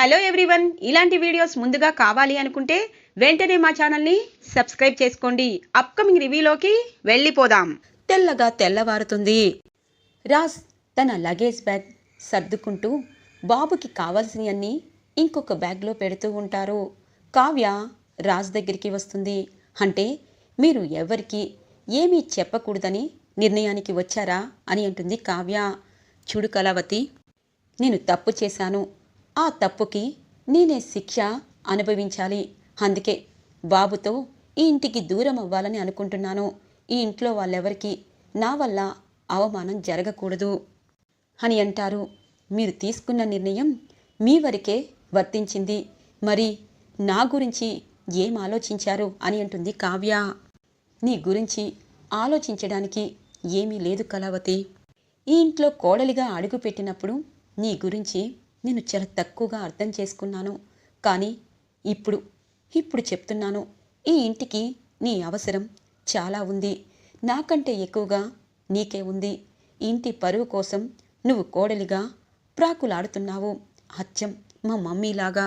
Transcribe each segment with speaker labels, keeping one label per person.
Speaker 1: Hello everyone. ఇలాంటి videos ముందుగా కావాలి అనుకుంటే వెంటనే మా ఛానల్ని సబ్స్క్రైబ్ చేసుకోండి. అప్కమింగ్ రివ్యూలోకి వెళ్ళిపోదాం. తెల్లగా తెల్లవారుతుంది. రాజ్ తన లగేజ్ బ్యాగ్ సర్దుకుంటూ బాబుకి కావాల్సినవన్నీ ఇంకొక బ్యాగ్లో పెడుతూ ఉంటారు. కావ్య రాజ్ దగ్గరికి వస్తుంది. అంటే మీరు ఎవరికి ఏమీ చెప్పకూడదని నిర్ణయానికి వచ్చారా అని అంటుంది కావ్య. చూడు కళావతి నేను తప్పు చేశాను. ఆ తప్పుకి నేనే శిక్ష అనుభవించాలి. అందుకే బాబుతో ఈ ఇంటికి దూరం అవ్వాలని అనుకుంటున్నాను. ఈ ఇంట్లో వాళ్ళెవరికి నా వల్ల అవమానం జరగకూడదు అని అంటారు. మీరు తీసుకున్న నిర్ణయం మీ వరకే వర్తించింది. మరి నా గురించి ఏం ఆలోచించారు అని అంటుంది కావ్య. నీ గురించి ఆలోచించడానికి ఏమీ లేదు కళావతి. ఈ ఇంట్లో కోడలిగా అడుగుపెట్టినప్పుడు నీ గురించి నేను చాలా తక్కువగా అర్థం చేసుకున్నాను. కానీ ఇప్పుడు ఇప్పుడు చెప్తున్నాను ఈ ఇంటికి నీ అవసరం చాలా ఉంది. నాకంటే ఎక్కువగా నీకే ఉంది. ఇంటి పరువు కోసం నువ్వు కోడలిగా ప్రాకులాడుతున్నావు. అచ్చం మా మమ్మీలాగా.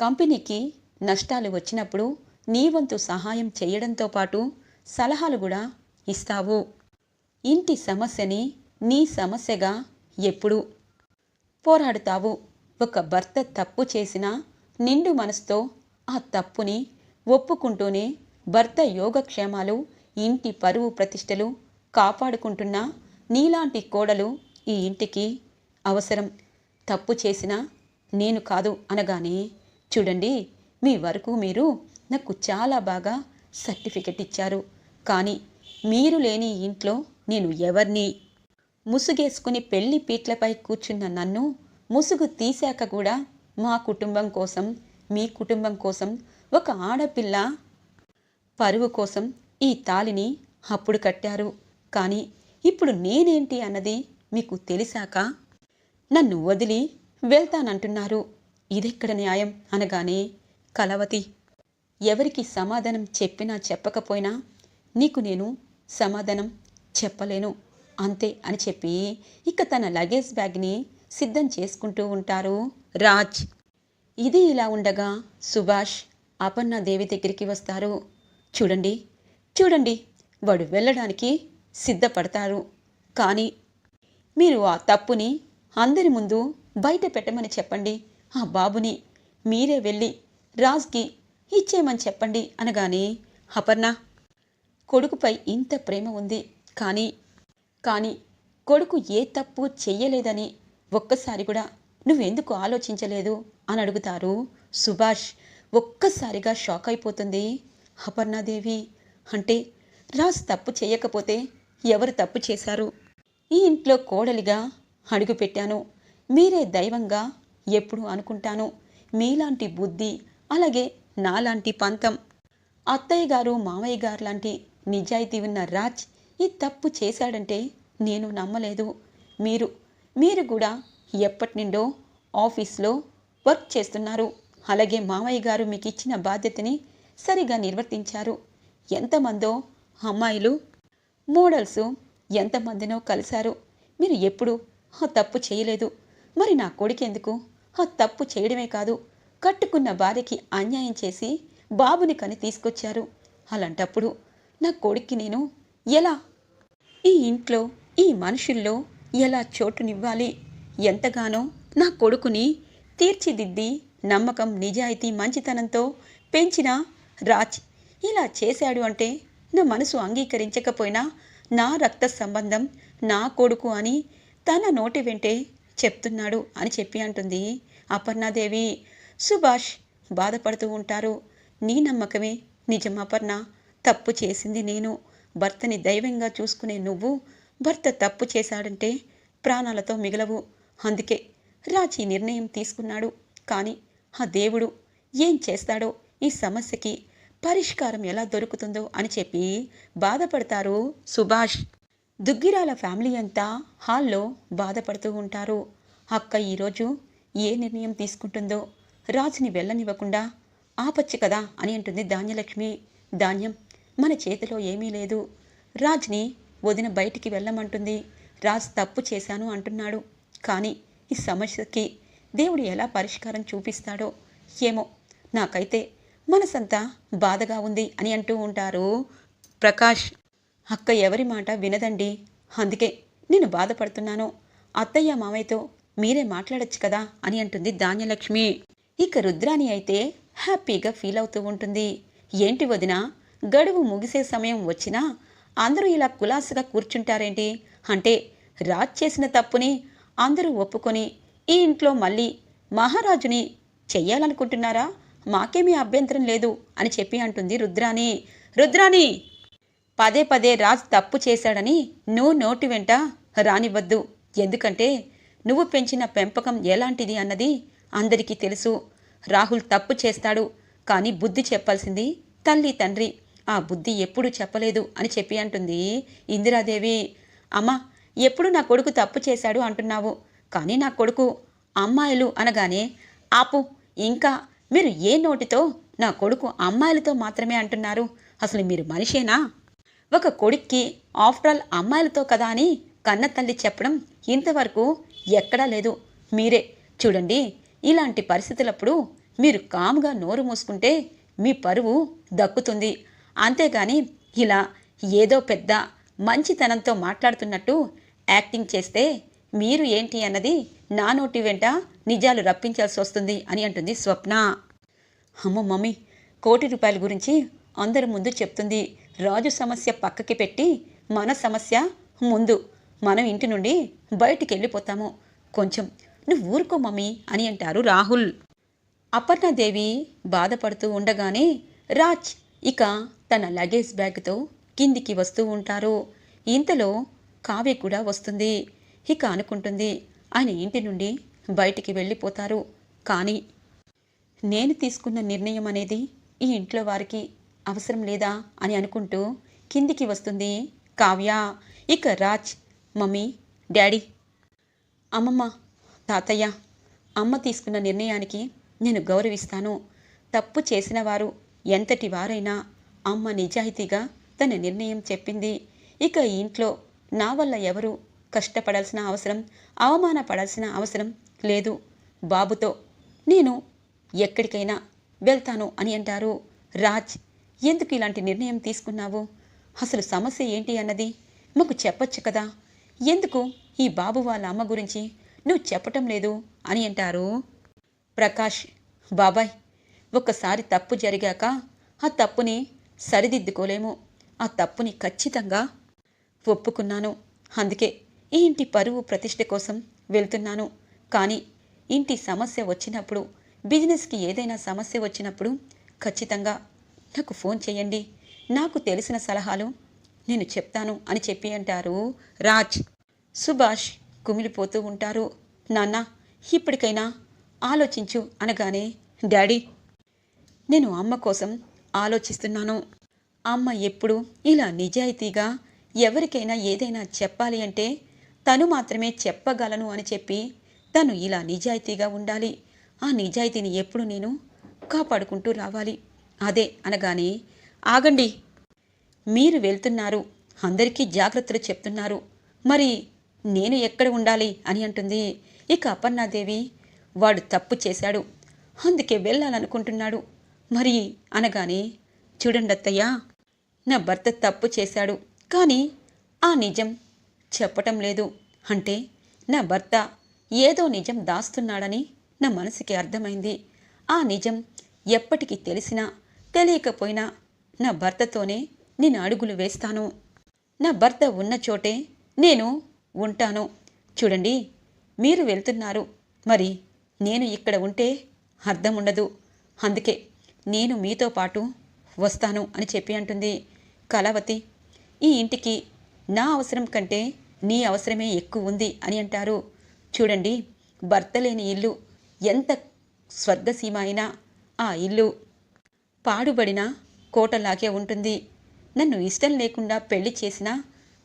Speaker 1: కంపెనీకి నష్టాలు వచ్చినప్పుడు నీ వంతు సహాయం చేయడంతో పాటు సలహాలు కూడా ఇస్తావు. ఇంటి సమస్యని నీ సమస్యగా ఎప్పుడు పోరాడుతావు. ఒక భర్త తప్పు చేసినా నిండు మనసుతో ఆ తప్పుని ఒప్పుకుంటూనే భర్త యోగక్షేమాలు ఇంటి పరువు ప్రతిష్టలు కాపాడుకుంటున్న నీలాంటి కోడలు ఈ ఇంటికి అవసరం. తప్పు చేసినా నేను కాదు అనగానే చూడండి మీ వరకు మీరు నాకు చాలా బాగా సర్టిఫికెట్ ఇచ్చారు. కానీ మీరు లేని ఇంట్లో నేను ఎవరిని ముసుగేసుకుని పెళ్ళి పీట్లపై కూర్చున్న నన్ను ముసుగు తీశాక కూడా మా కుటుంబం కోసం మీ కుటుంబం కోసం ఒక ఆడపిల్ల పరువు కోసం ఈ తాలిని అప్పుడు కట్టారు. కానీ ఇప్పుడు నేనేంటి అన్నది మీకు తెలిసాక నన్ను వదిలి వెళ్తానంటున్నారు. ఇదెక్కడ న్యాయం అనగానే కలవతి ఎవరికి సమాధానం చెప్పినా చెప్పకపోయినా నీకు నేను సమాధానం చెప్పలేను. అంతే అని చెప్పి ఇక తన లగేజ్ బ్యాగ్ని సిద్ధం చేసుకుంటూ ఉంటారు రాజ్. ఇది ఇలా ఉండగా సుభాష్ అపర్ణ దేవి దగ్గరికి వస్తారు. చూడండి చూడండి వాడు వెళ్ళడానికి సిద్ధపడతారు. కానీ మీరు ఆ తప్పుని అందరి ముందు బయట పెట్టమని చెప్పండి. ఆ బాబుని మీరే వెళ్ళి రాజ్కి ఇచ్చేయమని చెప్పండి అనగానే అపర్ణ కొడుకుపై ఇంత ప్రేమ ఉంది. కానీ కానీ కొడుకు ఏ తప్పు చెయ్యలేదని ఒక్కసారి కూడా నువ్వెందుకు ఆలోచించలేదు? అని అడుగుతారు సుభాష్. ఒక్కసారిగా షాక్ అయిపోతుంది. అపర్ణాదేవి అంటే రాజ్ తప్పు చేయకపోతే ఎవరు తప్పు చేశారు? ఈ ఇంట్లో కోడలిగా అడుగుపెట్టాను మీరే దైవంగా ఎప్పుడు అనుకుంటాను. మీలాంటి బుద్ధి అలాగే నాలాంటి పంతం. అత్తయ్య గారు మామయ్య గారు లాంటి నిజాయితీ ఉన్న రాజ్ ఈ తప్పు చేశాడంటే నేను నమ్మలేదు. మీరు మీరు కూడా ఎప్పటి నుండో ఆఫీస్లో వర్క్ చేస్తున్నారు. అలాగే మామయ్య గారు మీకు ఇచ్చిన బాధ్యతని సరిగా నిర్వర్తించారు. ఎంతమందో అమ్మాయిలు మోడల్స్ ఎంతమందినో కలిశారు. మీరు ఎప్పుడు ఆ తప్పు చేయలేదు. మరి నా కొడుకెందుకు ఆ తప్పు చేయడమే కాదు కట్టుకున్న భార్యకి అన్యాయం చేసి బాబుని కని తీసుకొచ్చారు. అలాంటప్పుడు నా కొడుక్కి నేను ఎలా? ఈ ఇంట్లో ఈ మనుషుల్లో ఎలా చోటునివ్వాలి? ఎంతగానో నా కొడుకుని తీర్చిదిద్ది నమ్మకం నిజాయితీ మంచితనంతో పెంచిన రాజ్ ఇలా చేశాడు అంటే నా మనసు అంగీకరించకపోయినా నా రక్త సంబంధం నా కొడుకు అని తన నోటి వెంటే చెప్తున్నాడు అని చెప్పి అంటుంది అపర్ణాదేవి. సుభాష్ బాధపడుతూ ఉంటారు. నీ నమ్మకమే నిజం అపర్ణ. తప్పు చేసింది నేను. భర్తని దైవంగా చూసుకునే నువ్వు భర్త తప్పు చేశాడంటే ప్రాణాలతో మిగలవు. అందుకే రాజీ నిర్ణయం తీసుకున్నాడు. కానీ ఆ దేవుడు ఏం చేస్తాడో ఈ సమస్యకి పరిష్కారం ఎలా దొరుకుతుందో అని చెప్పి బాధపడతారు సుభాష్. దుగ్గిరాల ఫ్యామిలీ అంతా హాల్లో బాధపడుతూ ఉంటారు. అక్క ఈరోజు ఏ నిర్ణయం తీసుకుంటుందో రాజుని వెళ్ళనివ్వకుండా ఆపచ్చు కదా అని అంటుంది ధాన్యలక్ష్మి. ధాన్యం మన చేతిలో ఏమీ లేదు. రాజ్ని వదిన బయటికి వెళ్ళమంటుంది. రాజ్ తప్పు చేశాను అంటున్నాడు. కానీ ఈ సమస్యకి దేవుడు ఎలా పరిష్కారం చూపిస్తాడో ఏమో. నాకైతే మనసంతా బాధగా ఉంది అని అంటూ ఉంటారు ప్రకాష్. అక్క ఎవరి మాట వినదండి. అందుకే నేను బాధపడుతున్నాను. అత్తయ్య మామయ్యతో మీరే మాట్లాడొచ్చు కదా అని అంటుంది ధాన్యలక్ష్మి. ఇక రుద్రాణి అయితే హ్యాపీగా ఫీల్ అవుతూ ఉంటుంది. ఏంటి వదిన? గడువు ముగిసే సమయం వచ్చినా అందరూ ఇలా కులాసుగా కూర్చుంటారేంటి? అంటే రాజ్ చేసిన తప్పుని అందరూ ఒప్పుకొని ఈ ఇంట్లో మళ్ళీ మహారాజుని చెయ్యాలనుకుంటున్నారా? మాకేమీ అభ్యంతరం లేదు అని చెప్పి అంటుంది రుద్రాని రుద్రాని పదే పదే రాజ్ తప్పు చేశాడని నువ్వు నోటి వెంట రానివ్వద్దు. ఎందుకంటే నువ్వు పెంచిన పెంపకం ఎలాంటిది అన్నది అందరికీ తెలుసు. రాహుల్ తప్పు చేస్తాడు కానీ బుద్ధి చెప్పాల్సింది తల్లి తండ్రి. ఆ బుద్ధి ఎప్పుడు చెప్పలేదు అని చెప్పి అంటుంది ఇందిరాదేవి. అమ్మ ఎప్పుడు నా కొడుకు తప్పు చేశాడు అంటున్నావు? కానీ నా కొడుకు అమ్మాయిలు అనగానే ఆపు ఇంకా మీరు ఏ నోటితో నా కొడుకు అమ్మాయిలతో మాత్రమే అంటున్నారు? అసలు మీరు మనిషేనా? ఒక కొడుక్కి ఆఫ్టర్ ఆల్ అమ్మాయిలతో కదా అని కన్న తల్లి చెప్పడం ఇంతవరకు ఎక్కడా లేదు. మీరే చూడండి ఇలాంటి పరిస్థితులప్పుడు మీరు కాముగా నోరు మూసుకుంటే మీ పరువు దక్కుతుంది. అంతేగాని ఇలా ఏదో పెద్ద మంచితనంతో మాట్లాడుతున్నట్టు యాక్టింగ్ చేస్తే మీరు ఏంటి అన్నది నా నోటి వెంట నిజాలు రప్పించాల్సి వస్తుంది అని అంటుంది స్వప్న. అమ్మో మమ్మీ కోటి రూపాయల గురించి అందరి ముందు చెప్తుంది. రాజు సమస్య పక్కకి పెట్టి మన సమస్య ముందు మనం ఇంటి నుండి బయటికి వెళ్ళిపోతాము. కొంచెం నువ్వు ఊరుకో మమ్మీ అని అంటారు రాహుల్. అపర్ణాదేవి బాధపడుతూ ఉండగానే రాజ్ ఇక తన లగేజ్ బ్యాగ్తో కిందికి వస్తూ ఉంటారు. ఇంతలో కావ్య కూడా వస్తుంది. ఇక అనుకుంటుంది ఆయన ఇంటి నుండి బయటికి వెళ్ళిపోతారు. కానీ నేను తీసుకున్న నిర్ణయం అనేది ఈ ఇంట్లో వారికి అవసరం లేదా అని అనుకుంటూ కిందికి వస్తుంది కావ్య. ఇక రాజ్ మమ్మీ డాడీ అమ్మమ్మ తాతయ్య అమ్మ తీసుకున్న నిర్ణయానికి నేను గౌరవిస్తాను. తప్పు చేసిన వారు ఎంతటి వారైనా అమ్మ నిజాయితీగా తన నిర్ణయం చెప్పింది. ఇక ఈ ఇంట్లో నా వల్ల ఎవరు కష్టపడాల్సిన అవసరం అవమానపడాల్సిన అవసరం లేదు. బాబుతో నేను ఎక్కడికైనా వెళ్తాను అని అంటారు. రాజ్ ఎందుకు ఇలాంటి నిర్ణయం తీసుకున్నావు? అసలు సమస్య ఏంటి అన్నది మాకు చెప్పొచ్చు కదా. ఎందుకు ఈ బాబు వాళ్ళ అమ్మ గురించి నువ్వు చెప్పటం లేదు అని అంటారు. ప్రకాష్ బాబాయ్ ఒక్కసారి తప్పు జరిగాక ఆ తప్పుని సరిదిద్దుకోలేము. ఆ తప్పుని ఖచ్చితంగా ఒప్పుకున్నాను. అందుకే ఈ ఇంటి పరువు ప్రతిష్ట కోసం వెళ్తున్నాను. కానీ ఇంటి సమస్య వచ్చినప్పుడు బిజినెస్కి ఏదైనా సమస్య వచ్చినప్పుడు ఖచ్చితంగా నాకు ఫోన్ చేయండి. నాకు తెలిసిన సలహాలు నేను చెప్తాను అని చెప్పి అంటారు రాజ్. సుభాష్ కుమిలిపోతూ ఉంటారు. నాన్న ఇప్పటికైనా ఆలోచించు అనగానే డాడీ నేను అమ్మ కోసం ఆలోచిస్తున్నాను. అమ్మ ఎప్పుడు ఇలా నిజాయితీగా ఎవరికైనా ఏదైనా చెప్పాలి అంటే తను మాత్రమే చెప్పగలను అని చెప్పి తను ఇలా నిజాయితీగా ఉండాలి. ఆ నిజాయితీని ఎప్పుడు నేను కాపాడుకుంటూ రావాలి. అదే అనగానే ఆగండి మీరు వెళ్తున్నారు. అందరికీ జాగ్రత్తలు చెప్తున్నారు. మరి నేను ఎక్కడ ఉండాలి? అని అంటుంది. ఇక అపర్ణాదేవి వాడు తప్పు చేశాడు. అందుకే వెళ్ళాలనుకుంటున్నాడు. మరి అనగానే చూడండి అత్తయ్య నా భర్త తప్పు చేశాడు. కానీ ఆ నిజం చెప్పటం లేదు. అంటే నా భర్త ఏదో నిజం దాస్తున్నాడని నా మనసుకి అర్థమైంది. ఆ నిజం ఎప్పటికీ తెలిసినా తెలియకపోయినా నా భర్తతోనే నేను అడుగులు వేస్తాను. నా భర్త ఉన్న చోటే నేను ఉంటాను. చూడండి మీరు వెళ్తున్నారు. మరి నేను ఇక్కడ ఉంటే అర్థం ఉండదు. అందుకే నేను మీతో పాటు వస్తాను అని చెప్పి అంటుంది. కళావతి ఈ ఇంటికి నా అవసరం కంటే నీ అవసరమే ఎక్కువ ఉంది అని అంటారు. చూడండి భర్త లేని ఇల్లు ఎంత స్వర్గసీమ అయినా ఆ ఇల్లు పాడుబడిన కోటలాగే ఉంటుంది. నన్ను ఇష్టం లేకుండా పెళ్ళి చేసినా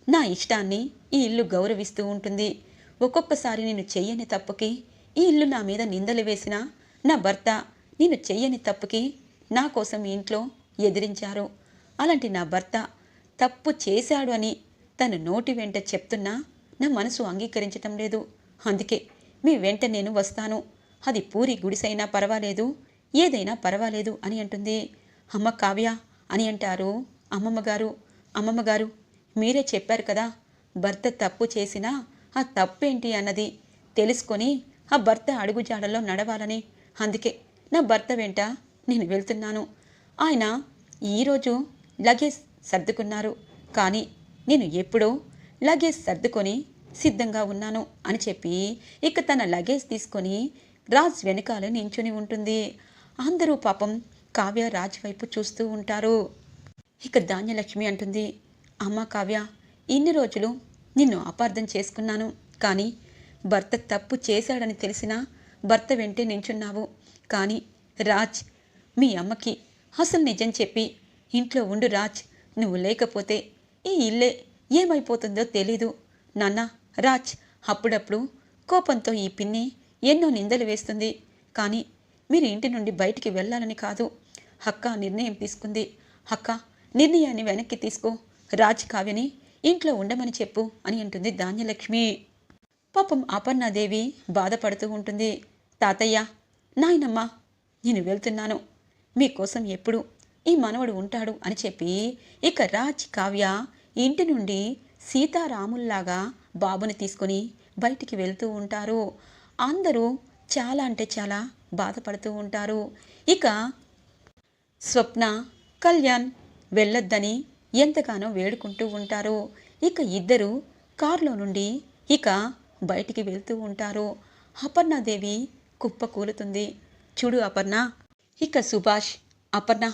Speaker 1: నా ఇష్టాన్ని ఈ ఇల్లు గౌరవిస్తూ ఉంటుంది. ఒక్కొక్కసారి నేను చెయ్యని తప్పుకి ఈ ఇల్లు నా మీద నిందలు వేసినా నా భర్త నేను చెయ్యని తప్పుకి నా కోసం ఇంట్లో ఎదిరించారు. అలాంటి నా భర్త తప్పు చేశాడు అని తన నోటి వెంట చెప్తున్నా నా మనసు అంగీకరించటం లేదు. అందుకే మీ వెంట నేను వస్తాను. అది పూరి గుడిసైనా పర్వాలేదు ఏదైనా పర్వాలేదు అని అంటుంది. అమ్మ కావ్య అని అంటారు అమ్మమ్మ గారు అమ్మమ్మ గారు మీరే చెప్పారు కదా భర్త తప్పు చేసినా ఆ తప్పేంటి అన్నది తెలుసుకొని ఆ భర్త అడుగుజాడల్లో నడవాలని. అందుకే నా భర్త వెంట నేను వెళ్తున్నాను. ఆయన ఈరోజు లగేజ్ సర్దుకున్నారు. కానీ నేను ఎప్పుడో లగేజ్ సర్దుకొని సిద్ధంగా ఉన్నాను అని చెప్పి ఇక తన లగేజ్ తీసుకొని రాజ్ వెనకాల నించుని ఉంటుంది. అందరూ పాపం కావ్య రాజ్ వైపు చూస్తూ ఉంటారు. ఇక ధాన్యలక్ష్మి అంటుంది అమ్మ కావ్య ఇన్ని రోజులు నిన్ను అపార్థం చేసుకున్నాను. కానీ భర్త తప్పు చేశాడని తెలిసినా భర్త వెంటే నించున్నావు. కానీ రాజ్ మీ అమ్మకి అసలు నిజం చెప్పి ఇంట్లో ఉండు రాజ్ నువ్వు లేకపోతే ఈ ఇల్లే ఏమైపోతుందో తెలీదు. నాన్న రాజ్ అప్పుడప్పుడు కోపంతో ఈ పిన్ని ఎన్నో నిందలు వేస్తుంది. కానీ మీరు ఇంటి నుండి బయటికి వెళ్ళాలని కాదు. హక్క నిర్ణయం తీసుకుంది. హక్క నిర్ణయాన్ని వెనక్కి తీసుకో. రాజ్ కావ్యని ఇంట్లో ఉండమని చెప్పు అని అంటుంది ధాన్యలక్ష్మి. పాపం అపర్ణాదేవి బాధపడుతూ ఉంటుంది. తాతయ్య నాయనమ్మ నేను వెళ్తున్నాను. మీకోసం ఎప్పుడు ఈ మనవడు ఉంటాడు అని చెప్పి ఇక రాజ్ కావ్య ఇంటి నుండి సీతారాముల్లాగా బాబుని తీసుకొని బయటికి వెళ్తూ ఉంటారు. అందరూ చాలా అంటే చాలా బాధపడుతూ ఉంటారు. ఇక స్వప్న కళ్యాణ్ వెళ్ళొద్దని ఎంతగానో వేడుకుంటూ ఉంటారు. ఇక ఇద్దరు కారులో నుండి ఇక బయటికి వెళ్తూ ఉంటారు. అపర్ణాదేవి కుప్ప కూలుతుంది చూడు అపర్ణ ఇక సుభాష్ అపర్ణ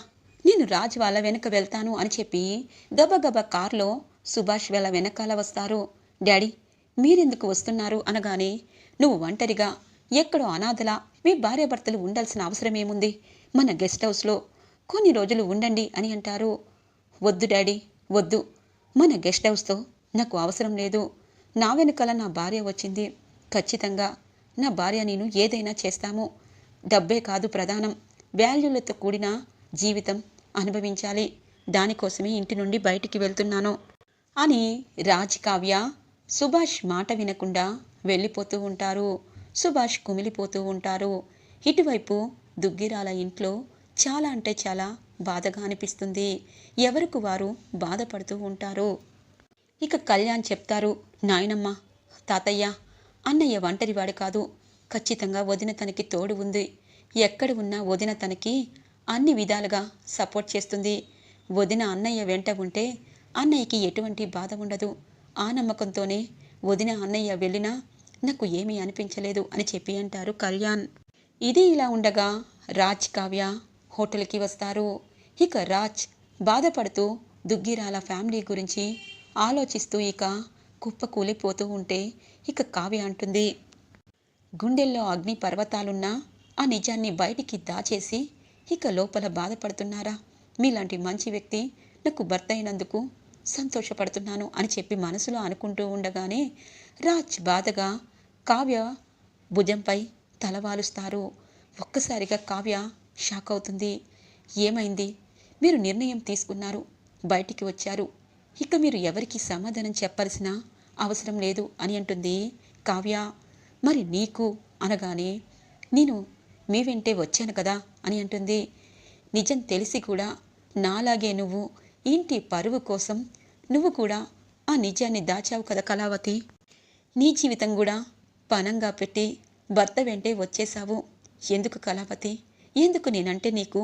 Speaker 1: నేను రాజు వాళ్ళ వెనక వెళ్తాను అని చెప్పి గబగబ కారులో సుభాష్ వాళ్ళ వెనకాల వస్తారు. డాడీ మీరెందుకు వస్తున్నారు అనగానే నువ్వు ఒంటరిగా ఎక్కడో అనాథలా మీ భార్యాభర్తలు ఉండాల్సిన అవసరం ఏముంది మన గెస్ట్ హౌస్లో కొన్ని రోజులు ఉండండి అని అంటారు. వద్దు డాడీ వద్దు. మన గెస్ట్ హౌస్తో నాకు అవసరం లేదు. నా వెనుకల నా భార్య వచ్చింది. ఖచ్చితంగా నా భార్య నేను ఏదైనా చేస్తాము. డబ్బే కాదు ప్రధానం. వాల్యూలతో కూడిన జీవితం అనుభవించాలి. దానికోసమే ఇంటి నుండి బయటికి వెళ్తున్నాను. అని రాజకావ్య సుభాష్ మాట వినకుండా వెళ్ళిపోతూ ఉంటారు. సుభాష్ కుమిలిపోతూ ఉంటారు. ఇటువైపు దుగ్గిరాల ఇంట్లో చాలా అంటే చాలా బాధగా అనిపిస్తుంది. ఎవరికి వారు బాధపడుతూ ఉంటారు? ఇక కళ్యాణ్ చెప్తారు నాయనమ్మ తాతయ్య అన్నయ్య ఒంటరివాడు కాదు. ఖచ్చితంగా వదిన తనకి తోడు ఉంది. ఎక్కడ ఉన్నా వదిన తనకి అన్ని విధాలుగా సపోర్ట్ చేస్తుంది. వదిన అన్నయ్య వెంట ఉంటే అన్నయ్యకి ఎటువంటి బాధ ఉండదు. ఆ నమ్మకంతోనే వదిన అన్నయ్య వెళ్ళినా నాకు ఏమీ అనిపించలేదు అని చెప్పి అంటారు కళ్యాణ్. ఇది ఇలా ఉండగా రాజ్ కావ్య హోటల్కి వస్తారు. ఇక రాజ్ బాధపడుతూ దుగ్గిరాల ఫ్యామిలీ గురించి ఆలోచిస్తూ ఇక కుప్ప కూలిపోతూ ఉంటే ఇక కావ్య అంటుంది. గుండెల్లో అగ్ని పర్వతాలున్నా ఆ నిజాన్ని బయటికి దాచేసి ఇక లోపల బాధపడుతున్నారా? మీలాంటి మంచి వ్యక్తి నాకు భర్త అయినందుకు సంతోషపడుతున్నాను అని చెప్పి మనసులో అనుకుంటూ ఉండగానే రాజ్ బాధగా కావ్య భుజంపై తలవాలుస్తారు ఒక్కసారిగా కావ్య షాక్ అవుతుంది. ఏమైంది? మీరు నిర్ణయం తీసుకున్నారు. బయటికి వచ్చారు. ఇక మీరు ఎవరికి సమాధానం చెప్పాల్సిన అవసరం లేదు అని అంటుంది కావ్య. మరి నీకు అనగానే నేను మీ వెంటే వచ్చాను కదా అని అంటుంది. నిజం తెలిసి కూడా నాలాగే నువ్వు ఇంటి పరువు కోసం నువ్వు కూడా ఆ నిజాన్ని దాచావు కదా కళావతి. నీ జీవితం కూడా పనంగా పెట్టి భర్త వెంటే వచ్చేశావు. ఎందుకు కళావతి? ఎందుకు నేనంటే నీకు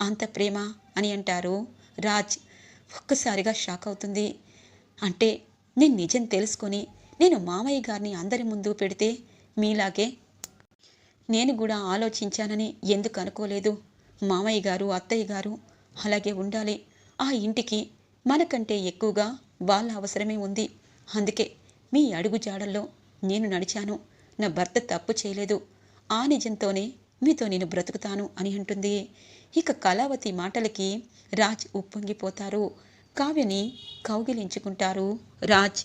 Speaker 1: అంత ప్రేమ అని అంటారు. రాజ్ ఒక్కసారిగా షాక్ అవుతుంది. అంటే నేను నిజం తెలుసుకొని నేను మామయ్య గారిని అందరి ముందు పెడితే మీలాగే నేను కూడా ఆలోచించానని ఎందుకు అనుకోలేదు? మామయ్య గారు అత్తయ్య గారు అలాగే ఉండాలి. ఆ ఇంటికి మనకంటే ఎక్కువగా వాళ్ళ అవసరమే ఉంది. అందుకే మీ అడుగు జాడల్లో నేను నడిచాను. నా భర్త తప్పు చేయలేదు. ఆ నిజంతోనే మీతో నేను బ్రతుకుతాను అని అంటుంది. ఇక కళావతి మాటలకి రాజ్ ఉప్పొంగిపోతారు. కావ్యని కౌగిలించుకుంటారు. రాజ్